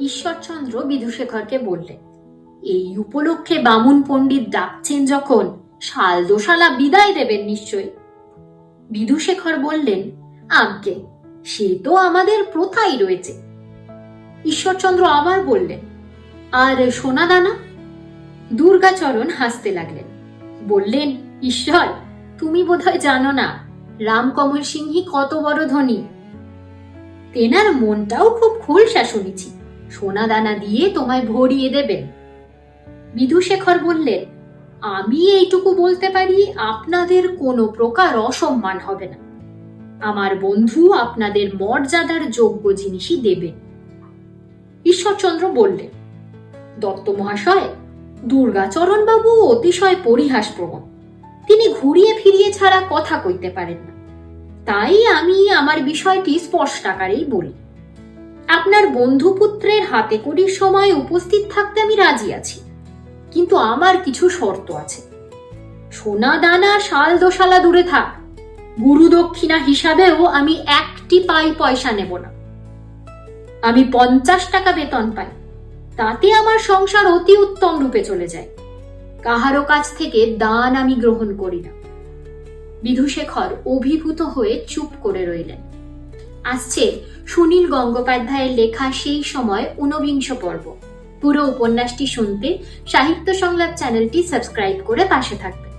ঈশ্বরচন্দ্র বিধুশেখরকে বললেন এই উপলক্ষে বামুন পণ্ডিত ডাকছেন যখন, শাল দোশালা বিদায় দেবেন নিশ্চয়ই। বিধুশেখর বললেন, আজ্ঞে, সে তো আমাদের প্রথাই রয়েছে। ঈশ্বরচন্দ্র আবার বললেন, আর সোনাদানা দুর্গাচরণ হাসতে লাগলেন। বললেন, ঈশ্বর, তুমি বোধহয় জানো না, রামকমল সিংহী কত বড় ধনী। তেনার মনটাও খুব খোলসা শুনেছি। সোনা দানা দিয়ে তোমায় ভরিয়ে দেবেন। বিধুশেখর বললেন, আমি এইটুকু বলতে পারি, আপনাদের কোনো প্রকার অসম্মান হবে না। আমার বন্ধু আপনাদের মর্যাদার যোগ্য জিনিসই দেবে। ঈশ্বরচন্দ্র বললেন, দত্ত মহাশয় দুর্গাচরণ বাবু অতিশয় পরিহাস প্রবণ। তিনি ঘুরিয়ে ফিরিয়ে ছাড়া কথা কইতে পারেন না। তাই আমি আমার বিষয়টি স্পষ্ট আকারেই বলি। আপনার বন্ধুপুত্রের হাতে করির সময় উপস্থিত থাকতে আমি রাজি আছি। কিন্তু আমার কিছু শর্ত আছে। সোনা দানা, শাল দোশালা দূরে থাক। গুরু দক্ষিণা হিসাবেও আমি একটি পাই পয়সা নেব না। আমি পঞ্চাশ টাকা বেতন পাই। তাতে আমার সংসার অতি উত্তম রূপে চলে যায়। কাহারও কাছ থেকে দান আমি গ্রহণ করি না। বিধুশেখর অভিভূত হয়ে চুপ করে রইলেন। আসছে সুনীল গঙ্গোপাধ্যায়ের লেখা সেই সময় ঊনবিংশ পর্ব। পুরো উপন্যাসটি শুনতে সাহিত্য সংলাপ চ্যানেলটি সাবস্ক্রাইব করে পাশে থাকবেন